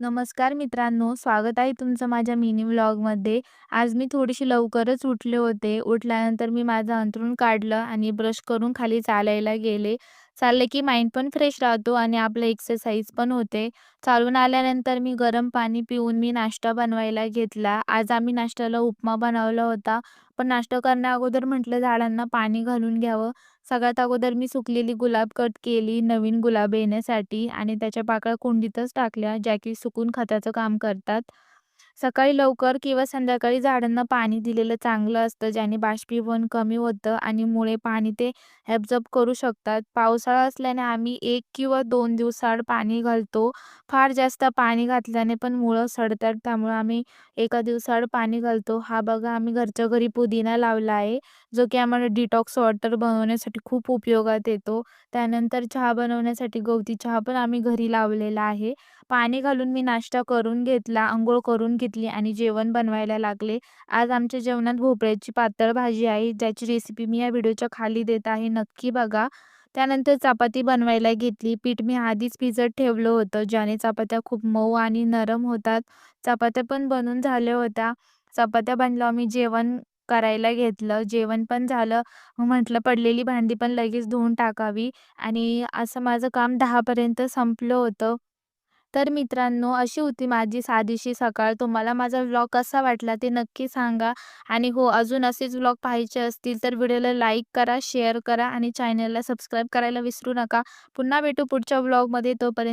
नमस्कार मित्रांनो, स्वागत आहे तुमचं माझ्या मिनी व्लॉगमध्ये. आज मी थोडीशी लवकरच उठले होते. उठल्यानंतर मी माझं अंथरूण काढलं आणि ब्रश करून खाली चालायला गेले. चालले की माइंड पण फ्रेश राहतो आणि आपलं एक्सरसाइज पण होते. चालून आल्यानंतर मी गरम पाणी पिऊन मी नाश्ता बनवायला घेतला. आज आम्ही नाश्त्याला उपमा बनवला होता. पण नाश्ता करण्याअगोदर म्हटलं झाडांना पाणी घालून घ्यावं. सगळ्यात अगोदर मी सुकलेली गुलाब कट केली नवीन गुलाब येण्यासाठी आणि त्याच्या पाकळ्या कुंडीतच टाकल्या, ज्या की सुकून खताचं काम करतात. सकाळी लवकर किंवा संध्याकाळी झाडांना पाणी दिलेलं चांगलं असतं, ज्याने बाष्पीभवन कमी होतं आणि मुळे पाणी ते ॲब्झॉर्ब करू शकतात. पावसाळा असल्याने आम्ही एक किंवा दोन दिवसाआड पाणी घालतो. फार जास्त पाणी घातल्याने पण मुळं सडतात, त्यामुळे आम्ही एका दिवसाआड पाणी घालतो. हा बघा आम्ही घरच्या घरी पुदिना लावला आहे, जो की आम्हाला डिटॉक्स वॉटर बनवण्यासाठी खूप उपयोगात येतो. त्यानंतर चहा बनवण्यासाठी गवती चहा पण आम्ही घरी लावलेला आहे. पाणी घालून मी नाश्ता करून घेतला, अंघोळ करून घेतली आणि जेवण बनवायला लागले. आज आमच्या जेवणात भोपळ्याची पातळ भाजी आहे, ज्याची रेसिपी मी या व्हिडिओच्या खाली देत आहे, नक्की बघा. त्यानंतर चपाती बनवायला घेतली. पीठ मी आधीच भिजत ठेवलं होतं, ज्याने चपात्या खूप मऊ आणि नरम होतात. चपात्या पण बनून झाल्या होत्या. चपात्या बनल्यावर मी जेवण करायला घेतलं. जेवण पण झालं. मग म्हटलं पडलेली भांडी पण लगेच धुवून टाकावी आणि असं माझं काम 10 पर्यंत संपलं होतं. तर मित्रांनो, अशी होती माझी साधीशी सकाळ. तुम्हाला माझा व्लॉग कसा वाटला ते नक्की सांगा आणि हो, अजून असेच व्लॉग पाहायचे असतील तर व्हिडिओला लाईक करा, शेअर करा आणि चॅनलला सबस्क्राईब करायला विसरू नका. पुन्हा भेटू पुढच्या व्लॉगमध्ये. तोपर्यंत